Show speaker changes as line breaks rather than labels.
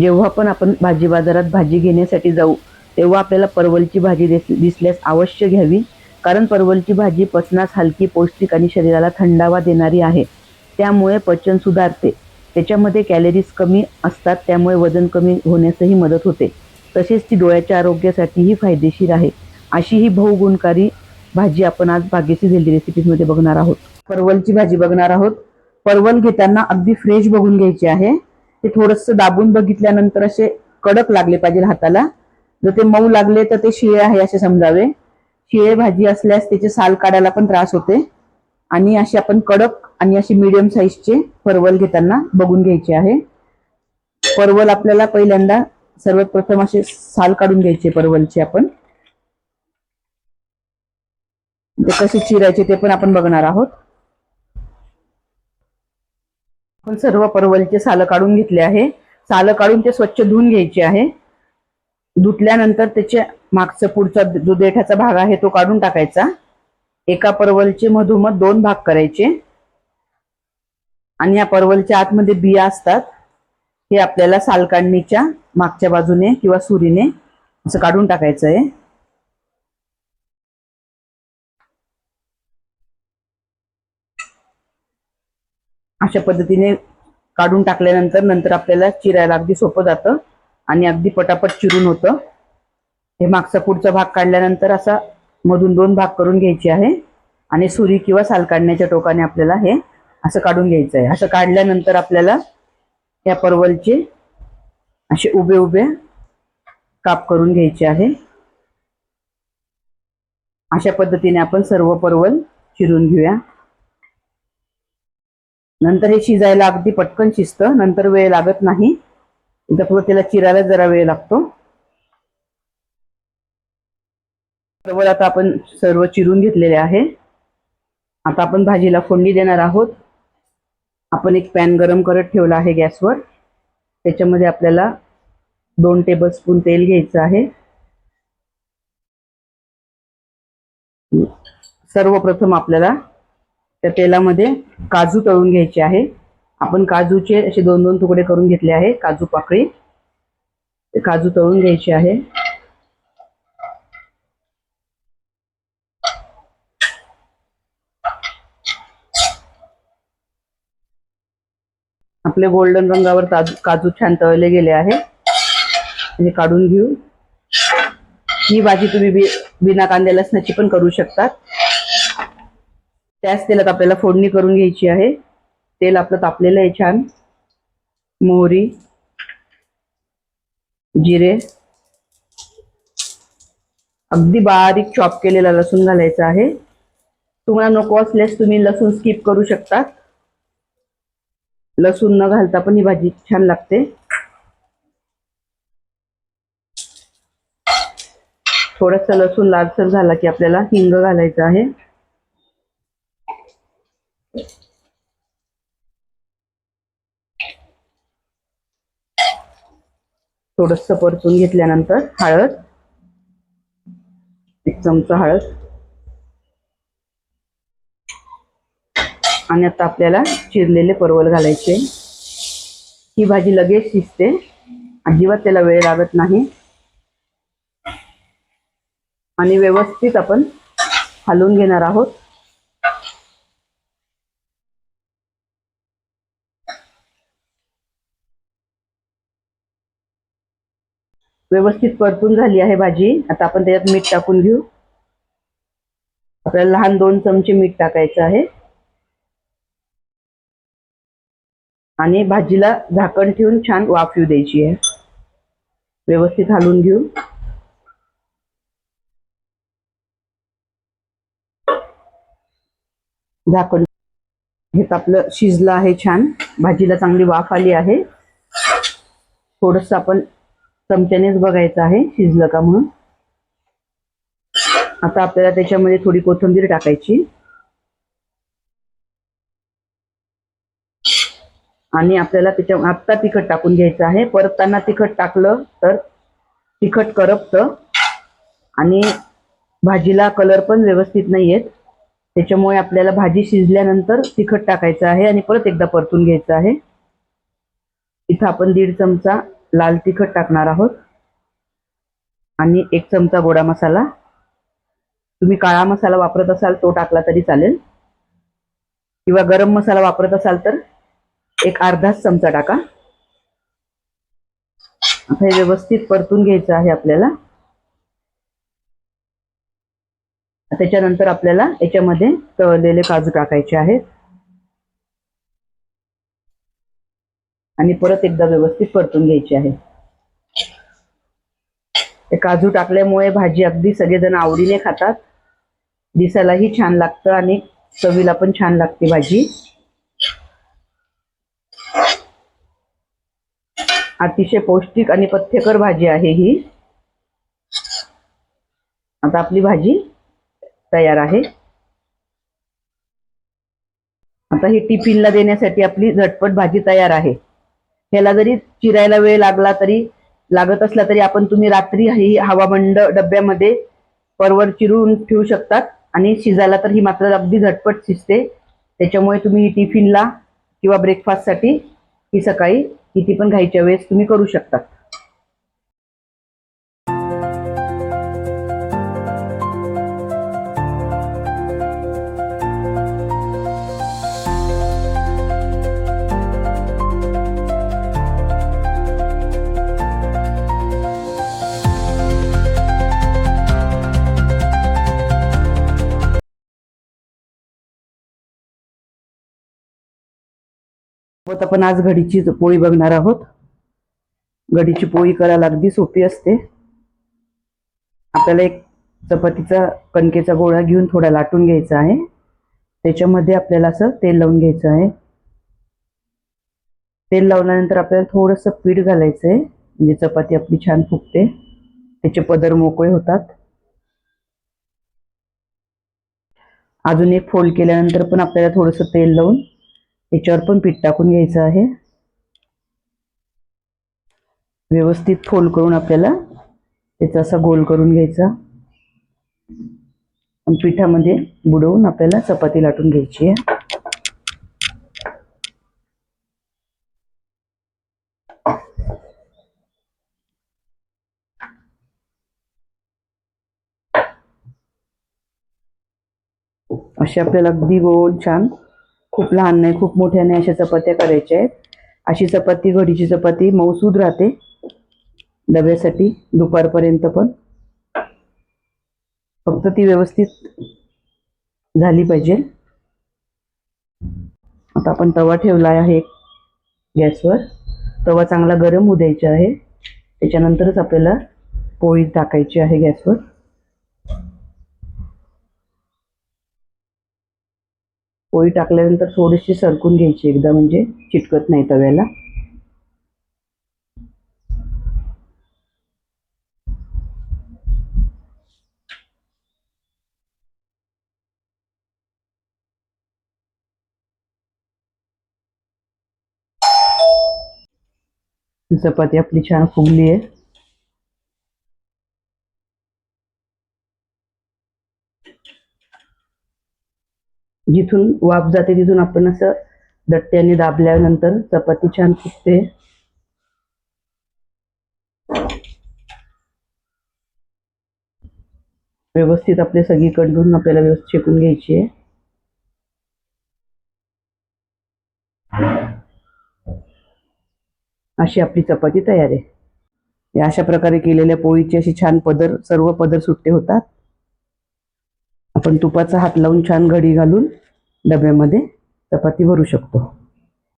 जेव्हा पण आपण भाजी बाजारात भाजी घेण्यासाठी जाऊ तेव्हा आपल्याला परवलची भाजी दिस- दिसल्यास अवश्य घ्यावी. कारण परवलची भाजी पचनास हलकी पौष्टिक आणि शरीराला थंडावा देणारी आहे. त्यामुळे पचन सुधारते. त्याच्यामध्ये कॅलरीज कमी असतात त्यामुळे वजन कमी होण्यासही मदत होते. तसेच ती डोळ्याच्या आरोग्यासाठीही फायदेशीर आहे. अशी ही बहुगुणकारी भाजी आपण आज बागेची हेल्दी रेसिपीजमध्ये बघणार आहोत. परवलची भाजी बघणार आहोत. परवल घेताना अगदी फ्रेश बघून घ्यायची आहे. ते थोडस दाबून बघितल्यानंतर असे कडक लागले पाहिजे हाताला. जर ते मऊ लागले तर ते शिळे आहे असे समजावे. शिळे भाजी असल्यास त्याचे साल काढायला पण त्रास होते. आणि अशी आपण कडक आणि अशी मीडियम साईजचे परवल घेताना बघून घ्यायचे आहे. परवल आपल्याला पहिल्यांदा सर्वात प्रथम असे साल काढून घ्यायचे परवलचे आपण. कसे चिरायचे ते पण आपण बघणार आहोत. आपण सर्व परवलचे सालं काढून घेतले आहे. सालं काढून ते स्वच्छ धुवून घ्यायचे आहे. धुतल्यानंतर त्याचे मागचा पुढचा जो देठाचा भाग आहे तो काढून टाकायचा. एका परवलचे मधोमध दोन भाग करायचे. आणि या परवलच्या आतमध्ये बिया असतात. हे आपल्याला सालकाडणीच्या मागच्या बाजूने किंवा सुरीने असं काढून टाकायचं आहे. अशा पद्धतीने काढून टाकल्यानंतर नंतर आपल्याला चिरायला अगदी सोपं जातं आणि अगदी पटापट चिरून होतं. हे मागचा पुढचा भाग काढल्यानंतर असा मधून दोन भाग करून घ्यायचे आहे आणि सुरी किंवा साल काढण्याच्या टोकाने आपल्याला हे असं काढून घ्यायचं आहे. असं काढल्यानंतर आपल्याला या परवलचे असे उभे उभे काप करून घ्यायचे आहे. अशा पद्धतीने आपण सर्व परवल चिरून घेऊया. नंतर हे शिजायला अगदी पटकन शिजतं. नंतर वेळ लागत नाही. इथं त्याला चिरायला जरा वेळ लागतो. परवल आता आपण सर्व चिरून घेतलेले आहे. आता आपण भाजीला फोडणी देणार आहोत. आपण एक पॅन गरम करत ठेवला आहे गॅसवर. त्याच्यामध्ये आपल्याला दोन टेबलस्पून तेल घ्यायचं आहे. सर्वप्रथम आपल्याला त्या तेलामध्ये काजू तळून घ्यायचे आहे. आपण काजूचे असे दोन दोन तुकडे करून घेतले आहे. काजू पाकळी. काजू तळून घ्यायचे आहे. आपले गोल्डन रंगावर काजू छान तळले गेले आहे. हे काढून घेऊ. ही भाजी तुम्ही बिना कांद्या लसणाची पण करू शकतात. त्याच तेलात आपल्याला फोडणी करून घ्यायची आहे. तेल आपलं तापलेलं आहे छान. मोहरी जिरे. अगदी बारीक चॉप केलेला लसूण घालायचा आहे. तुम्हाला नको असल्यास तुम्ही लसूण स्किप करू शकतात. लसूण न घालता पण ही भाजी छान लागते. थोडस लसूण लालसर झाला की आपल्याला हिंग घालायचं आहे. थोडस परतून घेतल्यानंतर हळद एक चमचा हळद. आणि आता आपल्याला चिरलेले परवल घालायचे. ही भाजी लगेच शिजते. अजिबात त्याला वेळ लागत नाही. आणि व्यवस्थित आपण हलवून घेणार आहोत. व्यवस्थित परतून झाली आहे भाजी. आता आपण त्याच्यात मीठ टाकून घेऊ. आपल्याला लहान दोन चमचे मीठ टाकायचं आहे. आणि भाजीला झाकण ठेवून छान वाफ येऊ द्यायची आहे. व्यवस्थित हलवून घेऊ. झाकण हे आपलं शिजलं आहे छान. भाजीला चांगली वाफ आली आहे. थोडस आपण चमच्यानेच बघायचं आहे शिजलं का म्हणून. आता आपल्याला त्याच्यामध्ये थोडी कोथिंबीर टाकायची. आणि आपल्याला त्याच्या आत्ता तिखट टाकून घ्यायचं आहे. परतताना तिखट टाकलं तर तिखट करपतं. आणि भाजीला कलर पण व्यवस्थित नाही येत त्याच्यामुळे आपल्याला भाजी शिजल्यानंतर तिखट टाकायचं आहे आणि परत एकदा परतून घ्यायचं आहे. इथं आपण दीड चमचा लाल तिखट टाकणार आहोत. आणि एक चमचा गोडा मसाला. तुम्ही काळा मसाला वापरत असाल तो टाकला तरी चालेल. किंवा गरम मसाला वापरत असाल तर एक अर्धाच चमचा टाका. आता हे व्यवस्थित परतून घ्यायचं आहे आपल्याला. त्याच्यानंतर आपल्याला याच्यामध्ये तळलेले काजू टाकायचे आहेत. आणि परत एकदा व्यवस्थित परतून घ्यायची आहे. ते काजू टाकल्यामुळे भाजी अगदी सगळेजण आवडीने खातात. दिसायलाही छान लागतं आणि चवीला पण छान लागते भाजी. अतिशय पौष्टिक आणि पथ्यकर भाजी आहे ही. आता आपली भाजी तयार आहे. आता ही टिफिनला देण्यासाठी आपली झटपट भाजी तयार आहे. ह्याला जरी चिरायला वेळ लागला तरी लागत असला तरी आपण तुम्ही रात्री ही हवाबंड डब्यामध्ये परवर चिरून ठेवू शकतात. आणि शिजायला तर ही मात्र अगदी झटपट शिजते. त्याच्यामुळे तुम्ही टिफिनला किंवा ब्रेकफास्टसाठी ही सकाळी किती पण घाईच्या वेळेस तुम्ही करू शकता आपण आज घडीची पोळी बघणार आहोत. घडीची पोळी करायला अगदी सोपी असते. आपल्याला एक चपातीचा कणकेचा गोळा घेऊन थोडा लाटून घ्यायचा आहे. त्याच्यामध्ये आपल्याला असं तेल लावून घ्यायचं आहे. तेल लावल्यानंतर आपल्याला थोडंसं पीठ घालायचं आहे. म्हणजे चपाती आपली छान फुगते. त्याचे पदर मोकळे होतात. अजून एक फोल्ड केल्यानंतर पण आपल्याला थोडंसं तेल लावून याच्यावर पण पीठ टाकून घ्यायचं आहे. व्यवस्थित फोल्ड करून आपल्याला त्याचा असा गोल करून घ्यायचा. आणि पिठामध्ये बुडवून आपल्याला चपाती लाटून घ्यायची आहे. अशी आपल्याला अगदी गोल छान खूप लहान नाही खूप मोठ्या नाही अशा चपात्या करायच्या आहेत. अशी चपाती घडीची चपाती मऊसूद राहते. डब्यासाठी दुपारपर्यंत पण. फक्त ती व्यवस्थित झाली पाहिजे. आता आपण तवा ठेवला आहे गॅसवर. तवा चांगला गरम होऊ द्यायचा आहे. त्याच्यानंतरच आपल्याला पोळी टाकायची आहे गॅसवर. पोळी टाकल्यानंतर थोडीशी सरकून घ्यायची एकदा म्हणजे चिटकत नाही तव्याला. चपाती आपली छान फुगली आहे. जिथून वाफ जाते तिथून आपण असं दट्ट्याने दाबल्यानंतर चपाती छान फुटते व्यवस्थित आपले सगळीकडून आपल्याला व्यवस्थित शेकून घ्यायची आहे. अशी आपली चपाती तयार आहे. अशा प्रकारे केलेल्या पोळीची अशी छान पदर सर्व पदर सुट्टे होतात. आपण तुपाचा हात लावून छान घडी घालून डब्यामध्ये चपाती भरू शकतो.